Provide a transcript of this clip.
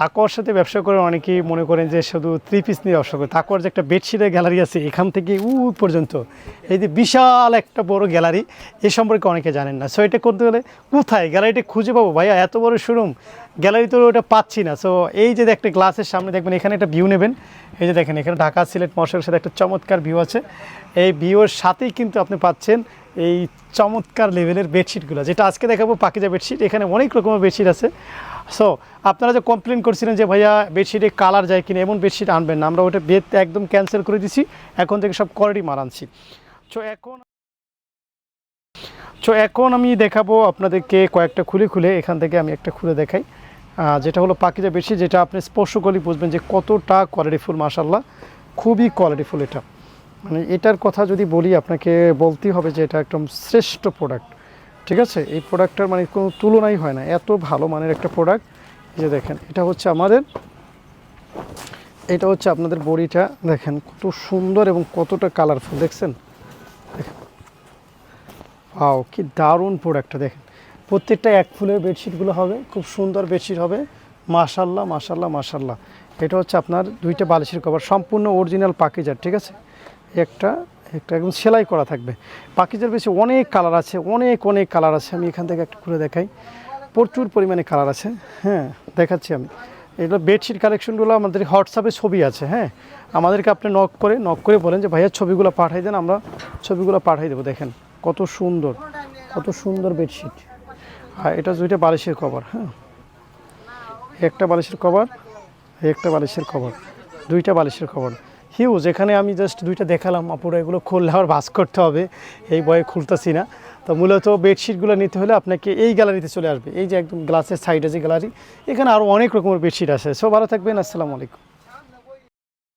তাকওয়ার সাথে ব্যবসা করে অনেকেই মনে করেন যে শুধু থ্রি পিস নিয়ে ব্যবসা করে। তাকওয়ার যে একটা বেডশিটের গ্যালারি আছে, এখান থেকে উ পর্যন্ত। এই যে বিশাল একটা বড় গ্যালারি এ সম্পর্কে অনেকে জানেন না। সো এটা করতে গেলে কোথায়? গ্যালারিটা খুঁজে পাবো? ভাইয়া, এত বড় শোরুম গ্যালারি তো ওটা পাচ্ছি না। সো এই যে একটা গ্লাসের সামনে দেখবেন, এখানে একটা ভিউ নেবেন। এই যে দেখেন, এখানে ঢাকা সিলেট মশার সাথে একটা চমৎকার ভিউ আছে। এই ভিউর সাথেই কিন্তু আপনি পাচ্ছেন এই চমৎকার লেভেলের বেডশিটগুলো যেটা আজকে দেখাবো পাকিজা বেডশিট এখানে অনেক রকমের বেডশিট আছে। সো আপনারা যে কমপ্লেন করছিলেন যে, ভাইয়া বেডশিটে কালার যায় কিনা, এমন বেডশিট আনবেন না। আমরা ওটা বেদ একদম ক্যান্সেল করে দিছি, এখন থেকে সব কোয়ালিটি মার আনছি। সো এখন সো এখন আমি দেখাবো আপনাদেরকে কয়েকটা খুলে খুলে, এখান থেকে আমি একটা খুলে দেখাই। যেটা হলো পাকিজা বেশি যেটা আপনি স্পর্শ করলেই বুঝবেন যে কতটা কোয়ালিটিফুল মাসাল্লাহ খুবই কোয়ালিটিফুল এটা। মানে এটার কথা যদি বলি, আপনাকে বলতেই হবে যে এটা একদম শ্রেষ্ঠ প্রোডাক্ট ঠিক আছে? এই প্রোডাক্টটার মানে কোনো তুলনাই হয় না। এত ভালো মানের একটা প্রোডাক্ট যে দেখেন, এটা হচ্ছে আমাদের, এটা হচ্ছে আপনাদের বড়িটা, দেখেন কত সুন্দর এবং কতটা কালারফুল দেখছেন? আও কি দারুণ প্রোডাক্টটা দেখেন। প্রত্যেকটা এক ফুলের বেডশিটগুলো হবে, খুব সুন্দর বেডশিট হবে। মাশাল্লাহ মাশাল্লাহ মাশাল্লাহ এটা হচ্ছে আপনার দুইটা বালিশের কভার সম্পূর্ণ অরিজিনাল পাকিজার ঠিক আছে? একটা একটা একদম সেলাই করা থাকবে। পাকিজার বেশি অনেক কালার আছে, অনেক অনেক কালার আছে। আমি এখান থেকে একটা খুলে দেখাই। প্রচুর পরিমাণে কালার আছে হ্যাঁ দেখাচ্ছি আমি। এগুলো বেডশিট কালেকশনগুলো আমাদের হোয়াটসঅ্যাপে ছবি আছে হ্যাঁ। আমাদেরকে আপনি নক করে নক করে বলেন যে, ভাইয়া, ছবিগুলো পাঠাই দেন, আমরা ছবিগুলো পাঠাই দেবো। দেখেন, কত সুন্দর কত সুন্দর বেডশিট আর এটা দুইটা বালিশের কভার হ্যাঁ। একটা বালিশের কভার একটা বালিশের কভার দুইটা বালিশের কভার হিউজ এখানে আমি জাস্ট দুইটা দেখালাম, আপুরা এগুলো খুললে আবার ভাস করতে হবে, এই বয়ে খুলতেছি না। তো মূলত বেডশিটগুলো নিতে হলে আপনাকে এই গ্যালারিতে চলে আসবে, এই যে একদম গ্লাসের সাইডে যে গ্যালারি এখানে আরও অনেক রকমের বেডশিট আছে। সো ভালো থাকবেন, আসসালামু আলাইকুম।